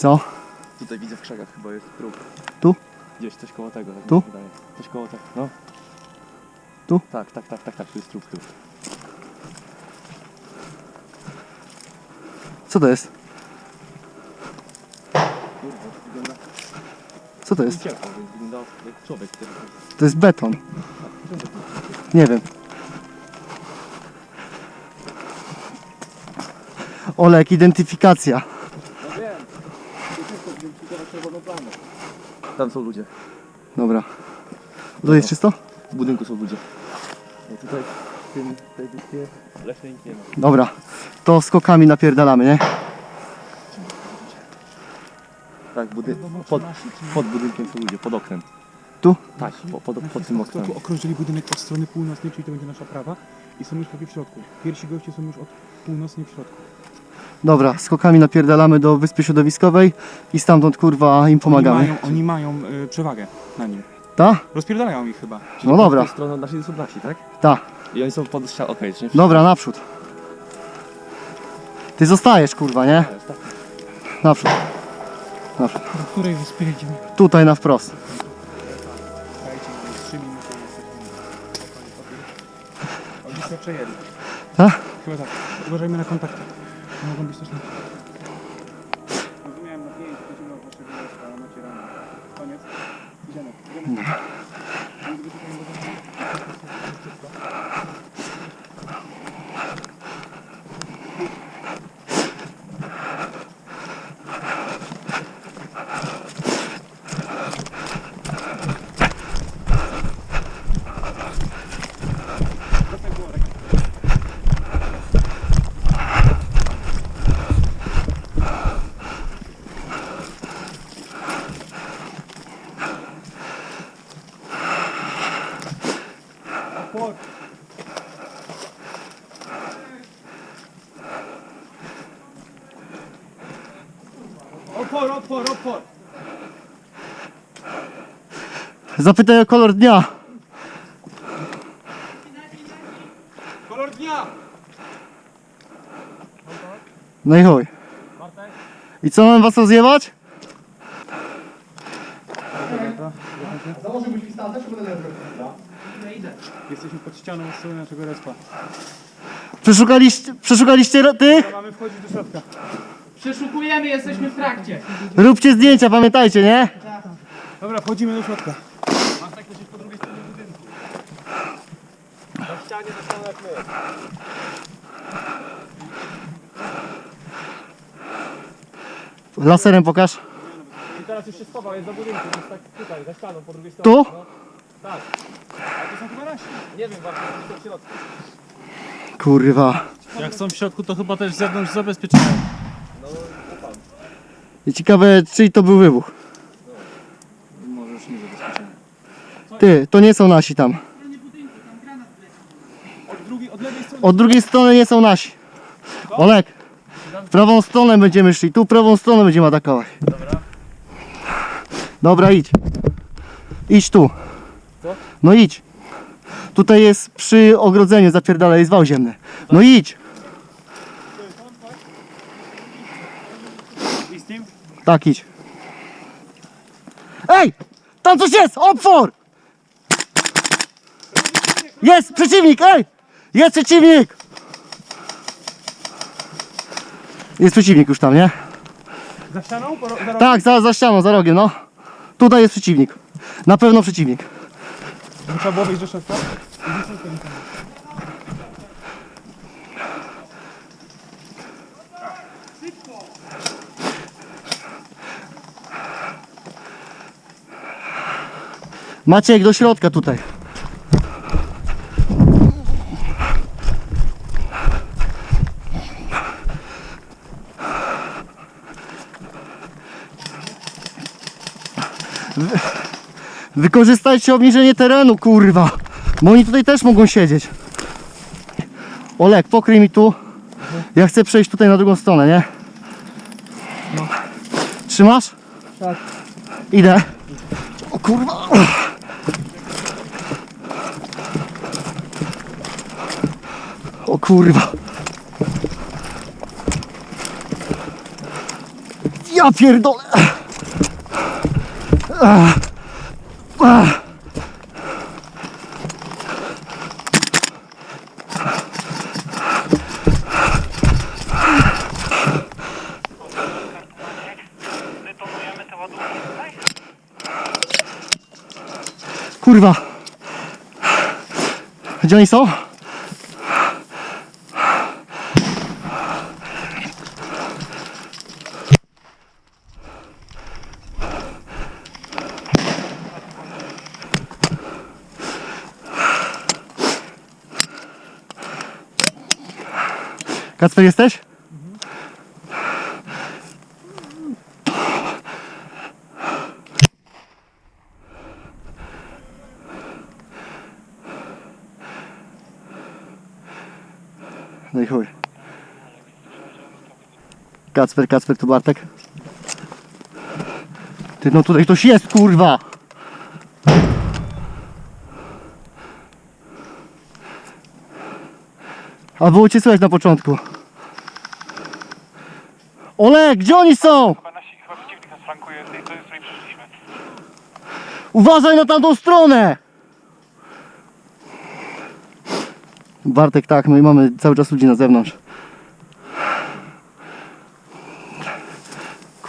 co? Tutaj widzę w krzakach chyba jest trup. Tu? Gdzieś coś koło tego, tak mi Tu? się wydaje. Coś koło tego, no. Tu? Tak, tak, tak, tak, tak, tu jest trup chyba. Co to jest? Kurwa, wygląda... Co to jest? Uciekał, więc wygląda jak człowiek, który... To jest beton. Nie wiem. Olek, identyfikacja. No wiem. czerwoną plamę. Tam są ludzie. Dobra. To jest czysto? W budynku są ludzie. No tutaj, w tym, tej leśnej nie ma. Dobra. To skokami napierdalamy, nie? Tak, budy... pod, pod budynkiem są ludzie, pod oknem. Tu? Tak, po, pod, pod tym oknem. Tu okrążyli budynek od strony północnej, czyli to będzie nasza prawa i są już prawie w środku. Pierwsi goście są już od północnej w środku. Dobra, skokami napierdalamy do wyspy środowiskowej i stamtąd kurwa im Oni pomagamy. mają, oni mają y, przewagę na nim. Ta? Rozpierdalają ich chyba. No dobra, tej strony nasi są nasi, tak? ta. I oni są pod ścianą, okej, Dobra, naprzód. Ty zostajesz kurwa, nie? Naprzód. Naprzód. Do której wyspy jedziemy? Tutaj na wprost. Dajcie nam 3 minuty Oni się przejęli. Tak? Chyba tak. Uważajmy na kontakty. Mogą być też na... Rozumiałem na pięć, będziemy od waszego ale macie rano. Koniec. Idziemy. Idziemy. Zapytaj o kolor dnia. Kolor dnia! No i chuj. I co mam was rozjebać? Jesteśmy pod ścianą od strony naszego respa. Przeszukaliście, przeszukaliście ro- ty? Mamy wchodzić do środka. Przeszukujemy, jesteśmy w trakcie. Róbcie zdjęcia, pamiętajcie, nie? Dobra, wchodzimy do środka. Laserem pokaż. I teraz już się schował, jest za budynkiem, jest tak tutaj, za ścianą, po drugiej stronie. Tu? No, tak. A to są chyba nasi. Nie wiem, właśnie, jest w środku. Kurwa. Jak są w środku, to chyba też z zewnątrz zabezpieczają. I ciekawe, czyj to był wybuch. Może już nie zabezpieczają. Ty, to nie są nasi tam. Od drugiej, strony. Nie są nasi. Olek, w prawą stronę będziemy szli. Tu prawą stronę będziemy atakować. Dobra. Dobra, idź. Idź tu. No idź. Tutaj jest przy ogrodzeniu zapierdala jest wał ziemny. No idź. Z? Tak, idź. Ej! Tam coś jest! Opór! Jest! Przeciwnik! Ej! Jest przeciwnik! Jest przeciwnik już tam, nie? Za ścianą? Po, za rogiem? Tak, za, za ścianą, za rogiem, no. Tutaj jest przeciwnik. Na pewno przeciwnik. Trzeba było wejść do? Maciek, do środka tutaj. Wykorzystajcie obniżenie terenu, kurwa. Bo oni tutaj też mogą siedzieć. Olek, pokryj mi tu. Ja chcę przejść tutaj na drugą stronę, nie? Trzymasz? Tak. Idę. O kurwa. O kurwa. Ja pierdolę! Ach. Ach. Kurwa! Gdzie oni są? Kacper jesteś? No i chuj. Kacper, Kacper, tu Bartek. Ty, no tutaj ktoś jest, kurwa! A było cię słychać na początku. Olek, gdzie oni są? To. Uważaj na tamtą stronę! Bartek, tak, no i mamy cały czas ludzi na zewnątrz.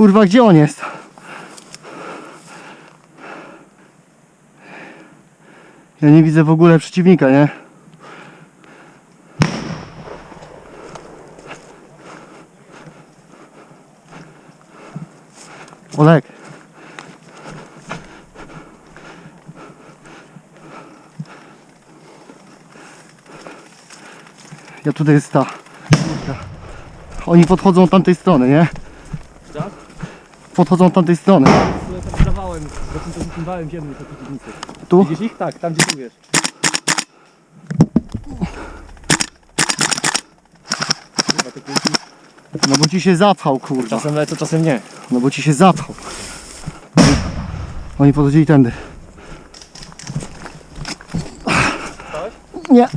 Kurwa, gdzie on jest? Ja nie widzę w ogóle przeciwnika, nie? Olek. Ja tutaj jest ta. Oni podchodzą od tamtej strony, nie? Podchodzą od tamtej strony. Po przeciwnicy. Tu? Widzisz ich? Tak, tam gdzie tu wiesz. Kurwa, te kulki. No bo ci się zapchał, kurwa. Czasem lecą, czasem nie. No bo ci się zapchał. Oni podchodzili tędy. Nie.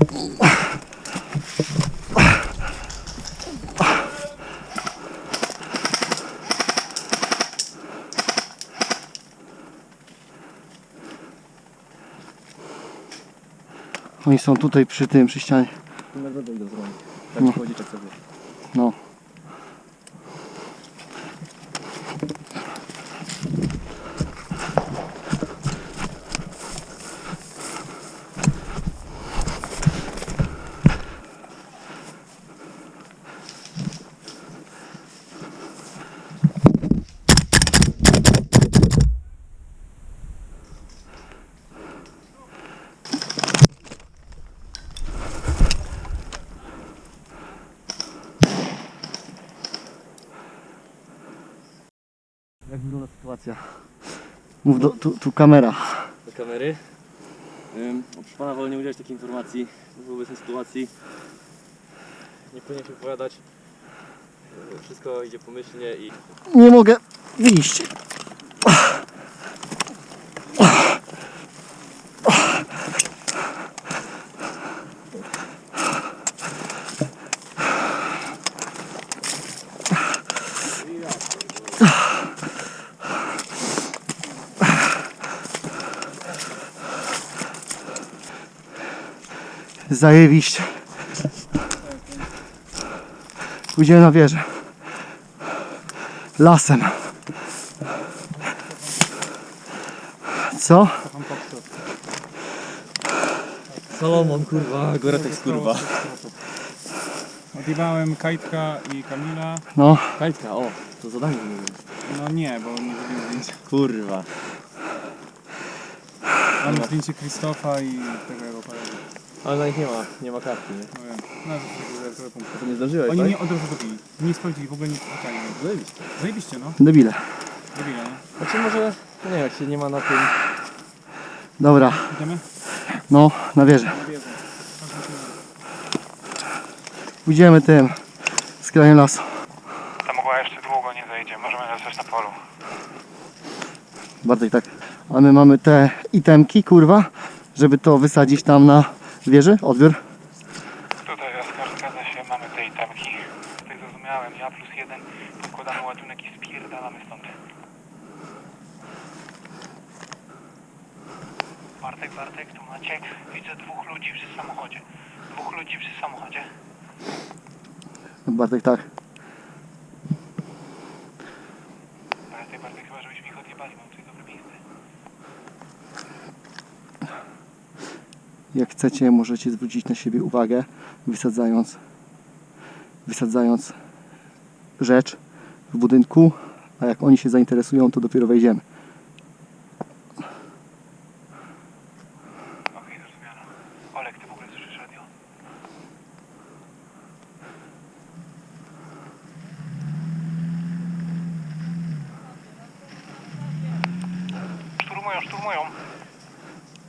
Oni są tutaj przy tym, przy ścianie. Tu na drogę idą zrobić. Tak No. no. chodzi, tak sobie. No. Jak Mów do, tu, tu kamera. Do kamery. Ym, proszę pana, wolę nie udzielać takiej informacji w obecnej sytuacji. Nie powinien się wypowiadać. Wszystko idzie pomyślnie i Nie mogę wyjść. Zajebiście. Pójdziemy na wieżę. Lasem. Co? Salomon, kurwa, Goretek kurwa. Odjebałem Kajtka i Kamila. No, Kajtka, o, to zadanie nie wiem. No nie, bo nie zrobiłem zdjęcia. Kurwa. Mam zdjęcie Krzysztofa i tego. Ale na nich nie ma, nie ma kartki, nie? No wiem. No, to jest. To nie zdążyłeś, Oni tak? nie od razu zrobili. Nie sprawdzili, w ogóle nie spotkali. Zajebiście. Zajebiście, no. debile. Zrobili, nie? Znaczy może, no nie wiem, jak się nie ma na tym... Dobra, Idziemy? no, na wieżę. Na wieżę. Pójdziemy tym, z krajem lasu. Ta mgła jeszcze długo nie zejdzie, możemy zostać na polu. Bardziej tak. A my mamy te itemki, kurwa, żeby to wysadzić tam na wieży, odbiór. Tutaj Oskar zgadza się, mamy te itemki. Tutaj zrozumiałem, ja plus jeden, podkładamy ładunek i spierdalamy stąd. Bartek, Bartek, tu Maciek. Widzę dwóch ludzi przy samochodzie. Dwóch ludzi przy samochodzie. Bartek, tak. Bartek, Bartek, chyba żebyśmy ich odjebali, mam tutaj dobre miejsce. Jak chcecie, możecie zwrócić na siebie uwagę, wysadzając, wysadzając rzecz w budynku, a jak oni się zainteresują, to dopiero wejdziemy.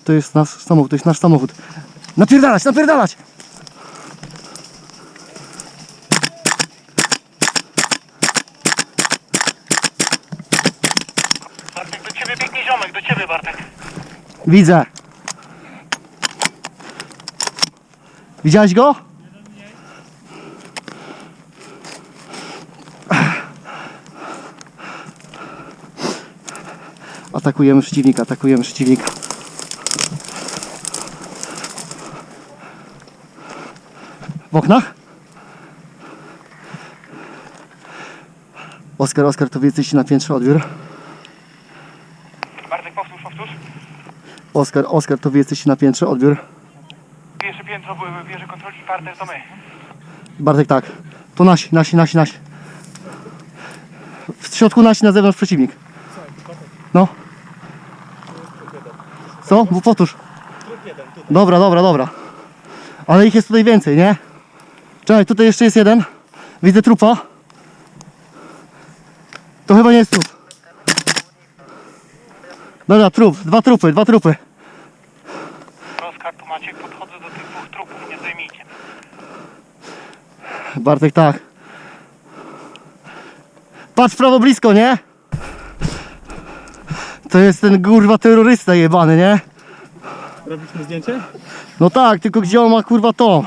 To jest nasz samochód, to jest nasz samochód. Napierdalać, napierdalać! Bartek, do ciebie biegnie ziomek, do ciebie Bartek. Widzę. Widziałeś go? Atakujemy przeciwnika, atakujemy przeciwnika. Oknach? Oskar, Oskar, to wy jesteście na piętrze, odbiór. Bartek, powtórz, powtórz. Oskar, Oskar, to wy jesteście na piętrze, odbiór. Pierwsze piętro, bierze kontroli, partner to my. Bartek, tak. To nasi, nasi, nasi, nasi. W środku nasi, na zewnątrz przeciwnik. No. Co? Bo powtórz. Dobra, dobra, dobra. Ale ich jest tutaj więcej, nie? Czekaj, tutaj jeszcze jest jeden. Widzę trupa. To chyba nie jest trup. Dobra, trup. Dwa trupy, dwa trupy. Oskar, tu Maciek, podchodzę do tych dwóch trupów, nie zajmijcie. Bartek, tak. Patrz w prawo blisko, nie? To jest ten kurwa terrorysta jebany, nie? Robiliśmy zdjęcie? No tak, tylko gdzie on ma kurwa to?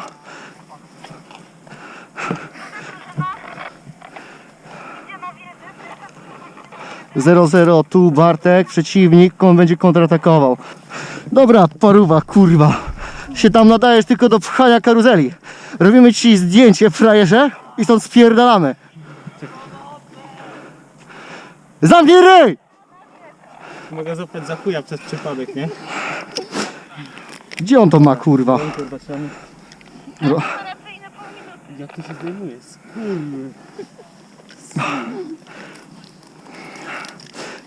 Zero zero tu Bartek, przeciwnik, on będzie kontratakował. Dobra, paruwa, kurwa. Się tam nadajesz tylko do pchania karuzeli. Robimy ci zdjęcie, frajerze, i stąd spierdalamy. Zamknij ryj! Mogę złapać za chuja przez przypadek, nie? Gdzie on to ma, kurwa? On kurwa trzeba mi... Jak to się zdejmuje? Skurwy.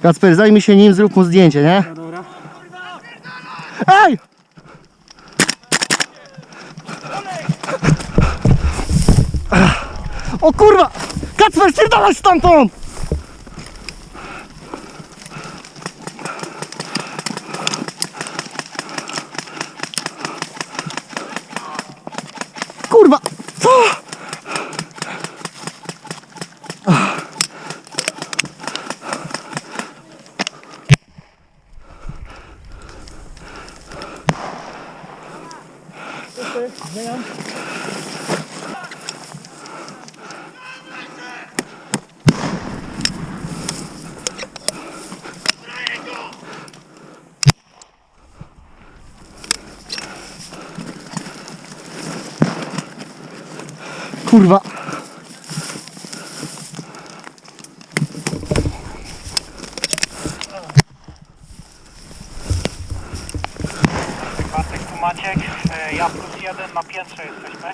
Kacper, zajmij się nim, zrób mu zdjęcie, nie? Dobra. Ej! O kurwa! Kacper, spierdalaj stamtąd! Kurwa! Co? Kurwa! Bartek, tu Maciek, e, ja plus jeden na piętrze jesteśmy.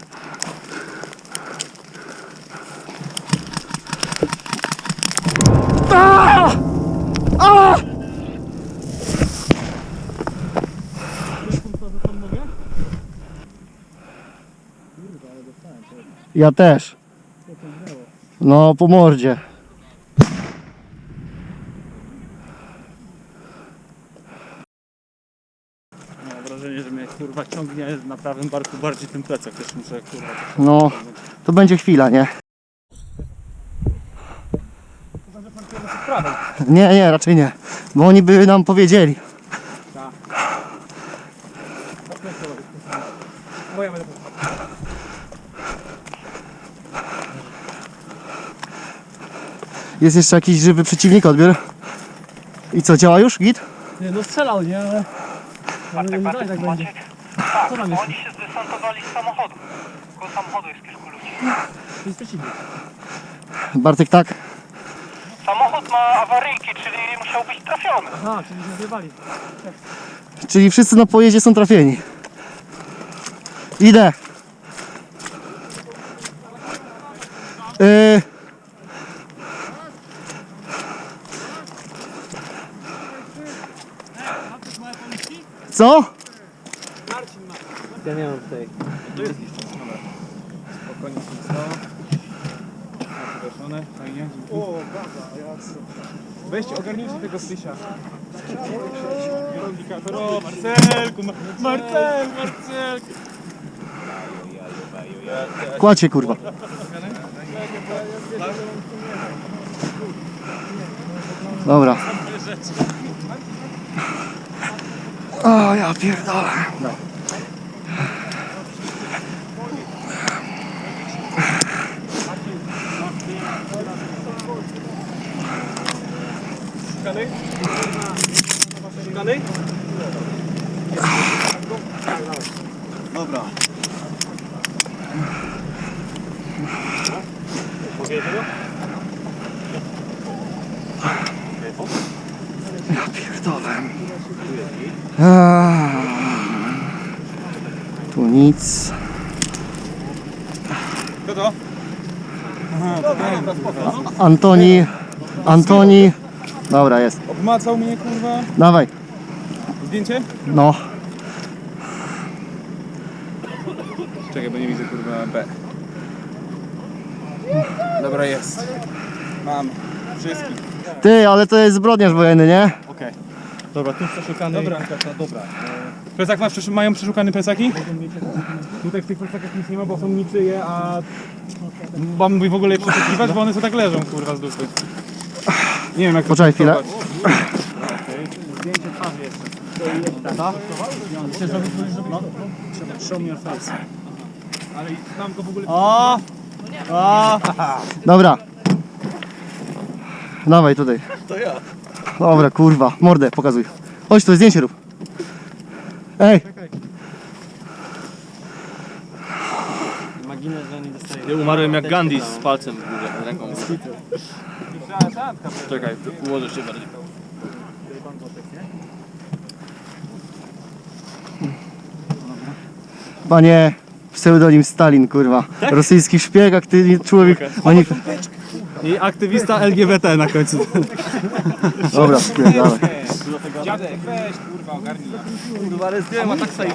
A! A! Ja też. No, po mordzie. Mam wrażenie, że mnie kurwa ciągnie na prawym barku bardziej tym plecak. Też muszę kurwa... No, to będzie chwila, nie? Nie, nie, raczej nie. Bo oni by nam powiedzieli. Jest jeszcze jakiś żywy przeciwnik, odbiór. I co, działa już? Git? Nie no strzelał, nie? Ale Bartek, Bartek, Maciek? Tak, bo oni się zdesantowali z samochodu. Koło samochodu jest kilku ludzi. Bartek tak. Samochód ma awaryjki, czyli musiał być trafiony. Aha, czyli się zjebali. Czyli wszyscy na pojeździe są trafieni. Idę. Yy. Co? Ja nie mam tej. Spokojnie się stało. Zgaszone, fajnie. O, Weźcie, ogarnijcie tego Stysia. O, Marcelku, Ma- Marcel, Marcelku. Kładźcie kurwa. Dobra. O ja pierdolę. Szukany? Pierdolę. Nic. Kto to? Aha, to ten, kurwa. Antoni. Antoni. Dobra, jest. Obmacał mnie, kurwa. Dawaj. Zdjęcie? No. Czekaj, bo nie widzę, kurwa, B. Dobra, jest. Mam. Wszystkich. Ty, ale to jest zbrodniarz wojenny, nie? Okej. Dobra, tu przeszukany. Dobra, dobra. Plecak masz, mają przeszukane plecaki? Tutaj w tych plecakach nic nie ma, bo są niczyje, a mam w ogóle je przeszukiwać, bo one są tak leżą, kurwa, z dupy. Nie wiem jak to Poczekaj chwilę. stosować. Zdjęcie twarzy jeszcze. Tak? Chcesz zrobić, no. Show me your face. Ale znam go w ogóle... O! O! Dobra. Dawaj tutaj. To ja. Dobra, kurwa. Mordę, pokazuj. Chodź tu, zdjęcie rób. Ej, Umarłem jak Gandhi z palcem w górze, ręką. Czekaj, ułożę się bardziej. panie, pseudonim Stalin, kurwa. Rosyjski szpieg, aktywny człowiek. I aktywista LGBT na końcu. Dobra, spierdalaj. Dziadek, weź, kurwa, ogarnij. Kurwa, ale zdjąłem, a tak sobie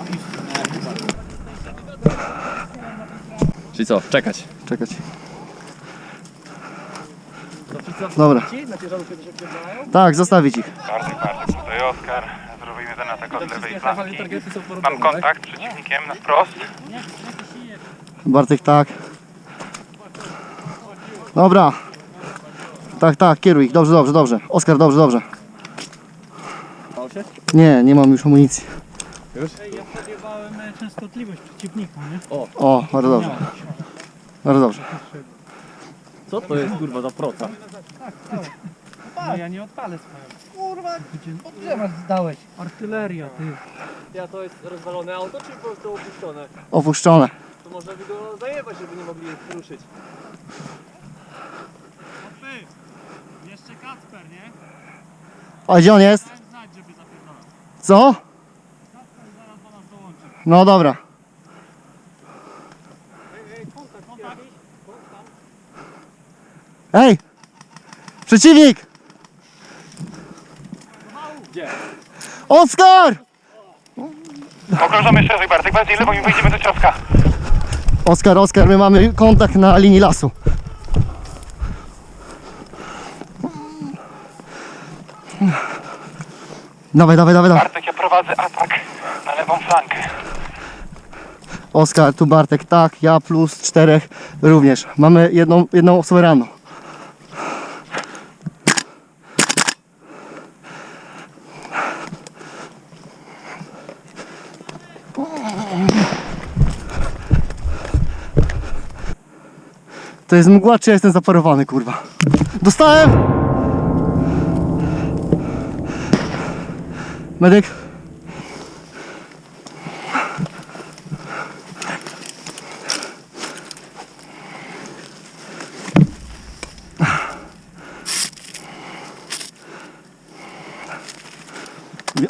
Czyli co, czekać. Czekać. Dobra. Tak, zostawić ich. Bartek, Bartek, tutaj Oskar. Zrobimy ten atak od lewej flanki. Mam kontakt z przeciwnikiem na wprost. Bartek, tak. Dobra. Tak, tak, kieruj ich. Dobrze, dobrze, dobrze. Oskar, dobrze, dobrze. Nie, nie mam już amunicji. Ja podjebałem częstotliwość przeciwnika, nie? O, bardzo dobrze. Bardzo dobrze. Co to jest kurwa za proca? No ja nie odpalę swoją. Artyleria, ty. Ja to jest rozwalone auto, czy po prostu opuszczone? Opuszczone. To można by go zajebać, żeby nie mogli ruszyć. Kacper, nie? A gdzie on jest? Znać, żeby zapierdalał. Co? Kacper zaraz do nas dołączy. No dobra. Ej! Przeciwnik! Oskar! Okrążamy szerzej, Bartek, bardziej lewo i wejdziemy do środka. Oskar, Oskar, my mamy kontakt na linii lasu. Dawaj, dawaj, dawaj, dawaj. Bartek, ja prowadzę atak na lewą flankę. Oskar, tu Bartek, tak, ja plus czterech również. Mamy jedną, jedną osobę ranną. To jest mgła, czy ja jestem zaparowany, kurwa? Dostałem! Medyk?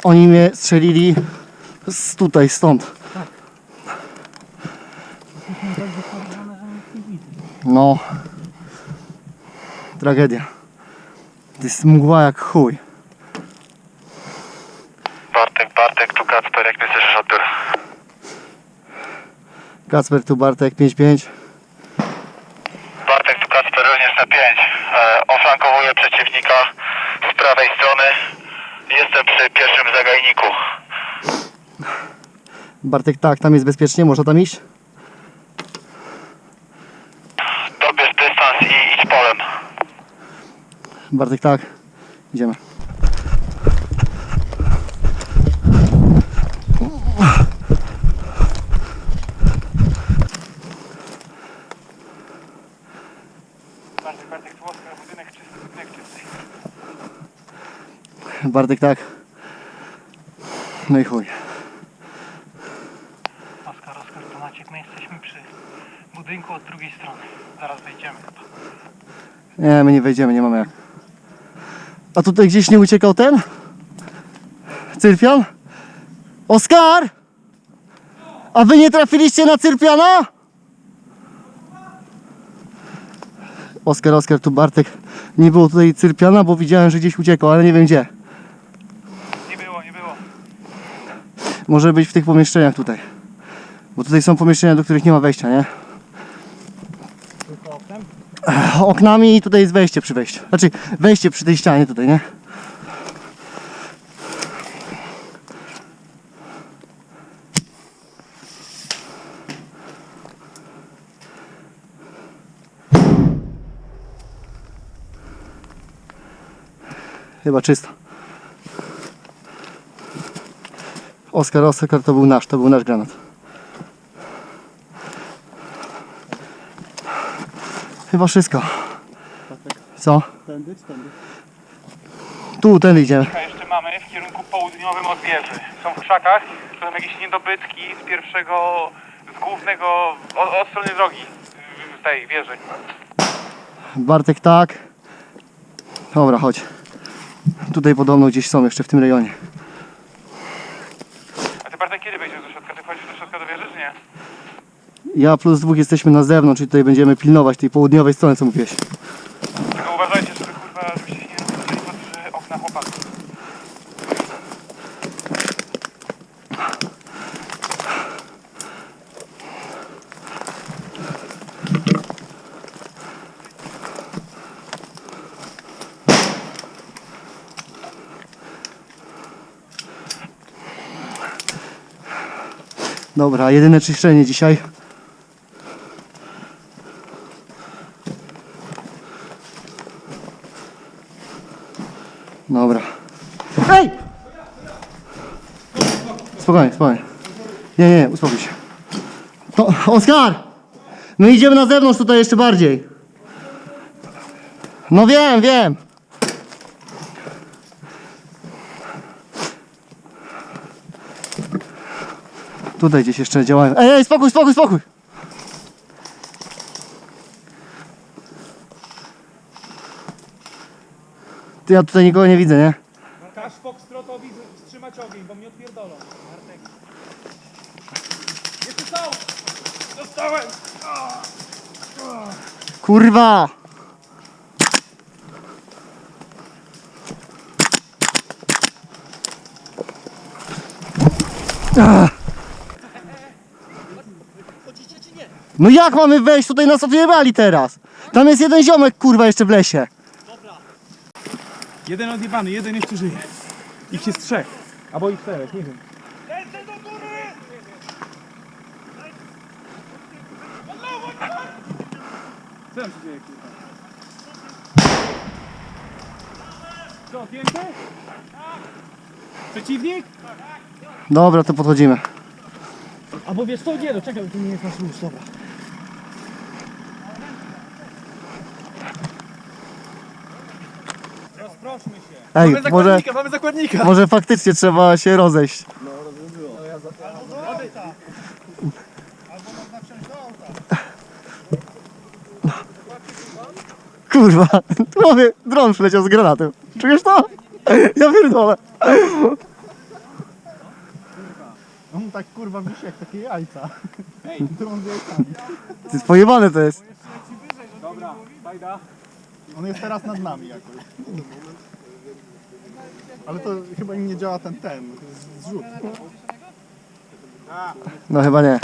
Oni mnie strzelili z tutaj, stąd. No. Tragedia. To jest mgła jak chuj. Kacper tu Bartek 5-5. Bartek, tu Kacper, również na 5. E, oflankowuję przeciwnika z prawej strony. Jestem przy pierwszym zagajniku. Bartek tak, tam jest bezpiecznie, można tam iść? Dobierz dystans i idź polem. Bartek tak. Idziemy. Bartek, Bartek, tu Oskar, budynek czysty, budynek czysty. Bartek tak. No i chuj. Oskar, Oskar, to Maciek, my jesteśmy przy budynku od drugiej strony. Zaraz wejdziemy chyba. Nie, my nie wejdziemy, nie mamy jak. A tutaj gdzieś nie uciekał ten? Cyrpian? Oskar! A wy nie trafiliście na Cyrpiana? Oskar, Oskar, tu Bartek. Nie było tutaj Cyrpiana, bo widziałem, że gdzieś uciekał, ale nie wiem gdzie. Nie było, nie było. Może być w tych pomieszczeniach tutaj. Bo tutaj są pomieszczenia, do których nie ma wejścia, nie? Ech, Oknami i tutaj jest wejście przy wejściu. Znaczy wejście przy tej ścianie tutaj, nie? Chyba czysto. Oskar, Oskar to był nasz, to był nasz granat. Chyba wszystko. Co? Tędy tędy? Tu, tędy idziemy. jeszcze mamy w kierunku południowym od wieży. Są w krzakach, są jakieś niedobytki z pierwszego, z głównego, od, od strony drogi, z tej wieży. Bartek tak. Dobra, chodź. Tutaj podobno gdzieś są jeszcze w tym rejonie. A ty Bartek kiedy wejdziesz do środka? Ty wchodzisz do środka do wieży, czy nie? Ja plus dwóch jesteśmy na zewnątrz i tutaj będziemy pilnować tej południowej strony, co mówiłeś. Tylko uważajcie, żeby kurwa, żebyście się nie rozpoczęli pod okna chłopaków. Dobra, jedyne czyszczenie dzisiaj. Dobra. Ej! Spokojnie, spokojnie. Nie, nie, uspokój się. To, Oskar! My idziemy na zewnątrz tutaj jeszcze bardziej. No wiem, wiem. Tutaj gdzieś jeszcze działają. Ej, ej, spokój, spokój, spokój! Ty, ja tutaj nikogo nie widzę, nie? Każ Foxtrotowi wstrzymać ogień, bo mnie odpierdolą. Dostałem! Kurwa! Ach. No jak mamy wejść? Tutaj nas odjebali teraz! Tam jest jeden ziomek, kurwa, jeszcze w lesie. Jeden odjebany, jeden jeszcze żyje. Ich jest trzech. Albo i czterech, nie wiem. Co tam się dzieje, kurwa? Co, pięty? Przeciwnik? Dobra, to podchodzimy. Albo wiesz co, nie no, czekaj, tu nie jest nasz luz, dobra. Rozproszmy się. Ej, może, mamy zakładnika! może faktycznie trzeba się rozejść. Kurwa, mówię, dron przyleciał z granatem. Czujesz to? Ja pierdolę. Tak kurwa wisi jak takie jajca. Ej, którą z jajcami. To jest pojebane to jest. Dobra, fajda. On jest teraz nad nami jakoś. Ale to chyba im nie działa ten ten z- zrzut. No chyba nie.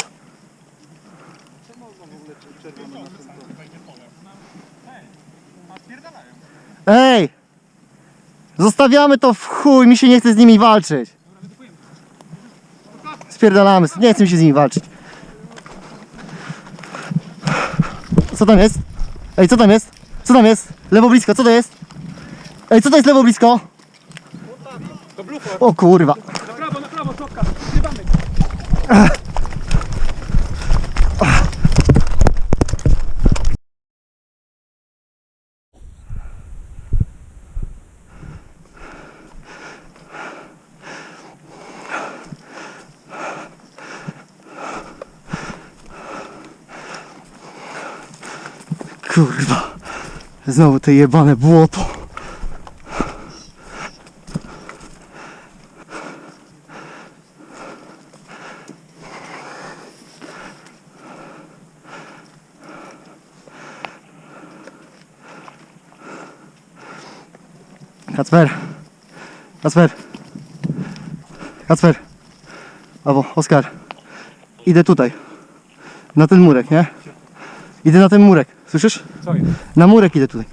Ej! Zostawiamy to w chuj, mi się nie chce z nimi walczyć. Spierdalamy, nie chce mi się z nimi walczyć. Co tam jest? Ej, co tam jest? Co tam jest? Lewo blisko, co to jest? Ej, co to jest lewo blisko? O kurwa. Na prawo, na prawo. Zrywamy. Kurwa. Znowu te jebane błoto. Kacper. Kacper. Kacper. Albo Oskar. Idę tutaj. Na ten murek, nie? Idę na ten murek. Słyszysz? Co jest? Na murek idę tutaj.